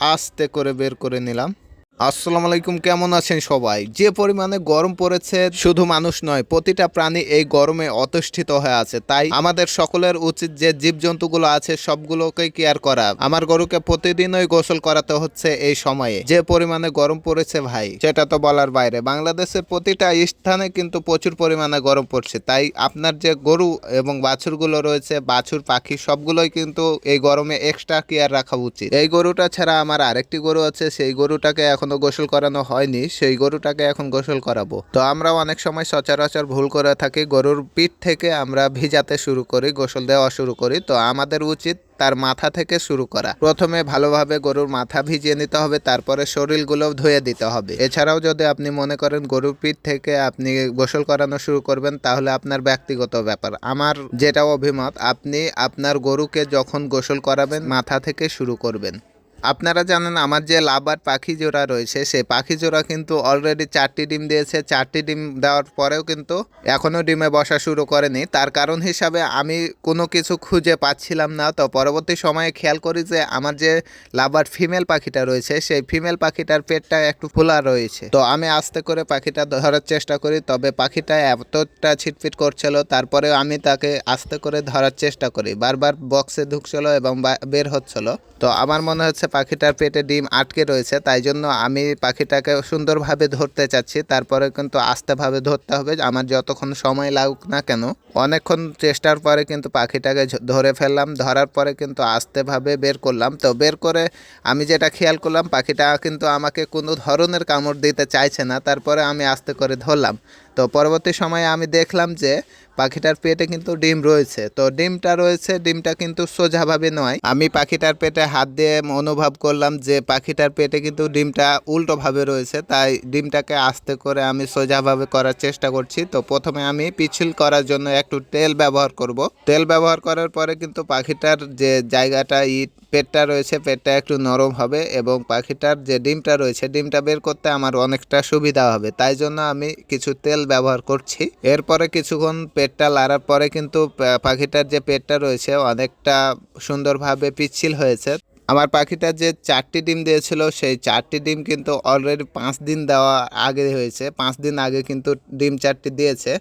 আস্তে করে বের করে নিলাম। আসসালামু আলাইকুম, কেমন আছেন সবাই? যে পরিমাণে গরম পড়েছে, শুধু মানুষ নয়, প্রতিটা প্রাণী এই গরমে অতিষ্ঠিত হয়ে আছে। তাই আমাদের সকলের উচিত যে জীবজন্তুগুলো আছে, সবগুলোকে কেয়ার করা। আমার গরুকে প্রতিদিনই গোসল করাতে হচ্ছে এই সময়ে। যে পরিমাণে গরম পড়েছে ভাই, সেটা তো বলার বাইরে। বাংলাদেশের প্রতিটা স্থানে কিন্তু প্রচুর পরিমাণে গরম পড়ছে। তাই আপনার যে গরু এবং বাছুরগুলো রয়েছে, বাছুর, পাখি, সবগুলোই কিন্তু এই গরমে এক্সট্রা কেয়ার রাখা উচিত। এই গরুটা ছাড়া আমার আরেকটি গরু আছে, সেই গরুটাকে এখনও গোসল করানো হয়নি, সেই গরুটাকে এখন গোসল করাবো। তো আমরা অনেক সময় সচরাচর ভুল করে থাকি, গরুর পিঠ থেকে আমরা ভিজাতে শুরু করি, গোসল দেওয়া শুরু করি। তো আমাদের উচিত তার মাথা থেকে শুরু করা। প্রথমে ভালোভাবে গরুর মাথা ভিজিয়ে নিতে হবে, তারপরে শরীরগুলো ধুয়ে দিতে হবে। এছাড়াও যদি আপনি মনে করেন গরুর পিঠ থেকে আপনি গোসল করানো শুরু করবেন, তাহলে আপনার ব্যক্তিগত ব্যাপার। আমার যেটা অভিমত, আপনি আপনার গরুকে যখন গোসল করাবেন, মাথা থেকে শুরু করবেন। আপনারা জানেন আমার যে লাভার পাখি জোড়া রয়েছে সে পাখি জোড়া কিন্তু অলরেডি চারটি ডিম দিয়েছে। চারটি ডিম দেওয়ার পরেও কিন্তু এখনও ডিমে বসা শুরু করেনি। তার কারণ হিসাবে আমি কোনো কিছু খুঁজে পাচ্ছিলাম না। তো পরবর্তী সময়ে খেয়াল করি যে আমার যে লাভার ফিমেল পাখিটা রয়েছে, সেই ফিমেল পাখিটার পেটটা একটু ফোলা রয়েছে। তো আমি আস্তে করে পাখিটা ধরার চেষ্টা করি, তবে পাখিটা এতটা ছিটফিট করছিল তারপরে আমি তাকে আস্তে করে ধরার চেষ্টা করি। বারবার বক্সে ঢুকছিল এবং বের হচ্ছিল। তো আমার মনে হচ্ছে পাখিটার পেটে ডিম আটকে রয়েছে, তাই জন্য আমি পাখিটাকে সুন্দরভাবে ধরতে চাচ্ছি। তারপরে কিন্তু আস্তেভাবে ধরতে হবে, আমার যতক্ষণ সময় লাগুক না কেন। অনেকক্ষণ চেষ্টার পরে কিন্তু পাখিটাকে ধরে ফেললাম, ধরার পরে কিন্তু আস্তেভাবে বের করলাম। তো বের করে আমি যেটা খেয়াল করলাম, পাখিটা কিন্তু আমাকে কোনো ধরনের কামড় দিতে চাইছে না, তারপরে আমি আস্তে করে ধরলাম। তো পরবর্তী সময়ে আমি দেখলাম যে পাখিটার পেটে কিন্তু ডিম রয়েছে। তো ডিমটা রয়েছে, ডিমটা কিন্তু সোজাভাবে নয়। আমি পাখিটার পেটে হাত দিয়ে অনুভব করলাম যে পাখিটার পেটে কিন্তু ডিমটা উল্টোভাবে রয়েছে, তাই ডিমটাকে আস্তে করে আমি সোজাভাবে করার চেষ্টা করছি। তো প্রথমে আমি পিছিল করার জন্য একটু তেল ব্যবহার করব। তেল ব্যবহার করার পরে কিন্তু পাখিটার যে জায়গাটা, ইট পেটটা রয়েছে, পেটটা একটু নরম হবে এবং পাখিটার যে ডিমটা রয়েছে, ডিমটা বের করতে আমার অনেকটা সুবিধা হবে। তাই জন্য আমি কিছু তেল ব্যবহার করছি। এরপরে কিছুক্ষণ পেটটা লাড়ার পরে কিন্তু পাখিটার যে পেটটা রয়েছে অনেকটা সুন্দরভাবে পিচ্ছিল হয়েছে। আমার পাখিটা যে চারটি ডিম দিয়েছিল, সেই চারটি ডিম কিন্তু অলরেডি পাঁচ দিন দেওয়া আগে হয়েছে। পাঁচ দিন আগে কিন্তু ডিম চারটি দিয়েছে।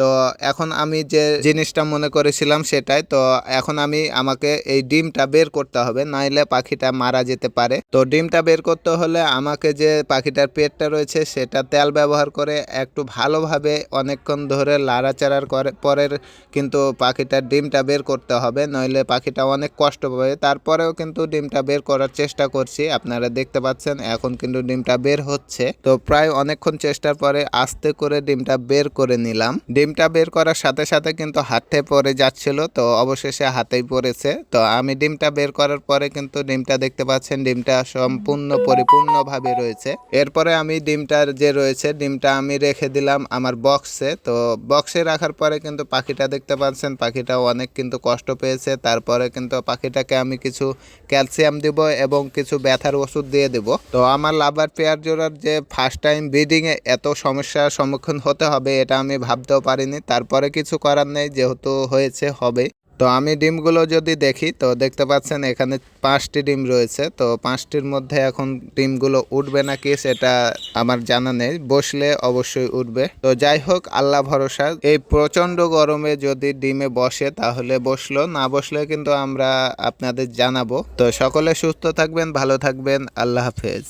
তো এখন আমি যে জিনিসটা মনে করেছিলাম সেটাই। তো এখন আমি আমাকে এই ডিমটা বের করতে হবে, নাইলে পাখিটা মারা যেতে পারে। তো ডিমটা বের করতে হলে আমাকে যে পাখিটার পেটটা রয়েছে সেটা তেল ব্যবহার করে একটু ভালোভাবে অনেকক্ষণ ধরে লাড়াচাড়ার করে, পরের কিন্তু পাখিটার ডিমটা বের করতে হবে, নইলে পাখিটা অনেক কষ্ট পাবে। তারপরেও কিন্তু ডিমটা বের করার চেষ্টা করছি, আপনারা দেখতে পাচ্ছেন এখন কিন্তু ডিমটা বের হচ্ছে। তো প্রায় অনেকক্ষণ চেষ্টার পরে আস্তে করে ডিমটা বের করে নিলাম। ডিমটা বের করার সাথে সাথে কিন্তু হাতে পড়ে যাচ্ছিল, তো অবশেষে হাতেই পড়েছে। তো আমি ডিমটা বের করার পরে কিন্তু ডিমটা দেখতে পাচ্ছেন, ডিমটা সম্পূর্ণ পরিপূর্ণভাবে রয়েছে। এরপরে আমি ডিমটার যে রয়েছে, ডিমটা আমি রেখে দিলাম আমার বক্সে। তো বক্সে রাখার পরে কিন্তু পাখিটা দেখতে পাচ্ছেন পাখিটা অনেক কিন্তু কষ্ট পেয়েছে। তারপরে কিন্তু পাখিটাকে আমি কিছু ক্যালসিয়াম দিব এবং কিছু ব্যথার ওষুধ দিয়ে দেব। তো আমার লাভার পেয়ার জোড়ার যে ফার্স্ট টাইম ব্রিডিংয়ে এত সমস্যার সম্মুখীন হতে হবে, এটা আমি ভাবতেও পারিনি। তারপরে কিছু করার নেই, যেহেতু হয়েছে, হবে। তো আমি ডিমগুলো যদি দেখি, তো দেখতে পাচ্ছেন এখানে পাঁচটি ডিম রয়েছে। তো পাঁচটির মধ্যে এখন ডিমগুলো উঠবে নাকি সেটা আমার জানা নেই। বসলে অবশ্যই উঠবে। তো যাই হোক, আল্লাহ ভরসা। এই প্রচণ্ড গরমে যদি ডিমে বসে, তাহলে বসল। না বসলে কিন্তু আমরা আপনাদের জানাব। তো সকলে সুস্থ থাকবেন, ভালো থাকবেন। আল্লাহ হাফেজ।